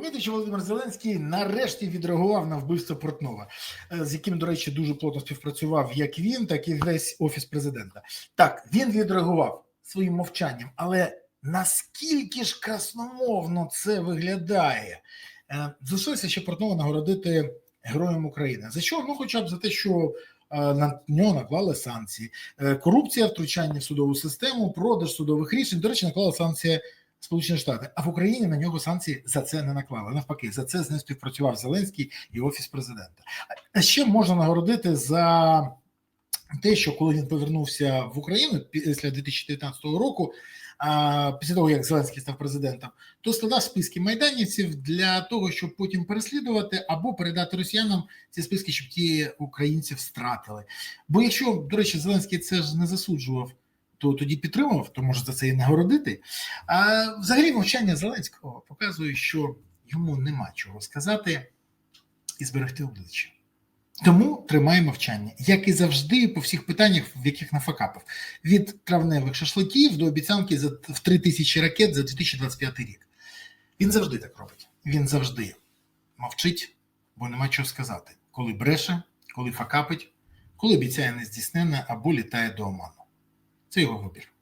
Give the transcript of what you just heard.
помітив, що Володимир Зеленський нарешті відреагував на вбивство Портнова, е, з яким, до речі, дуже плотно співпрацював як він, так і весь офіс президента. Так, він відреагував своїм мовчанням, але наскільки ж красномовно це виглядає? Е, Залишилося ще Портнова нагородити героєм України. За що? Ну, хоча б за те, що е, на нього наклали санкції. Корупція, втручання в судову систему, продаж судових рішень. До речі, наклали санкції Сполучені Штати, а в Україні на нього санкції за це не наклали. Навпаки, за це з ним співпрацював Зеленський і офіс президента. А ще можна нагородити за те, що коли він повернувся в Україну після 2019 року, після того як Зеленський став президентом, то складав списки майданівців для того, щоб потім переслідувати або передати росіянам ці списки, щоб ті українців стратили. Бо якщо, до речі, Зеленський це ж не засуджував то тоді підтримував, то може за це і нагородити. А взагалі мовчання Зеленського показує, що йому нема чого сказати і зберегти обличчя. Тому тримає мовчання, як і завжди, по всіх питаннях, в яких нафакапив. від травневих шашликів до обіцянки за в 3 тисячі ракет за 2025 рік. Він завжди так робить. Він завжди мовчить, бо нема чого сказати, коли бреше, коли факапить, коли обіцяє нездійсненне або літає до оману. 強く思ってる。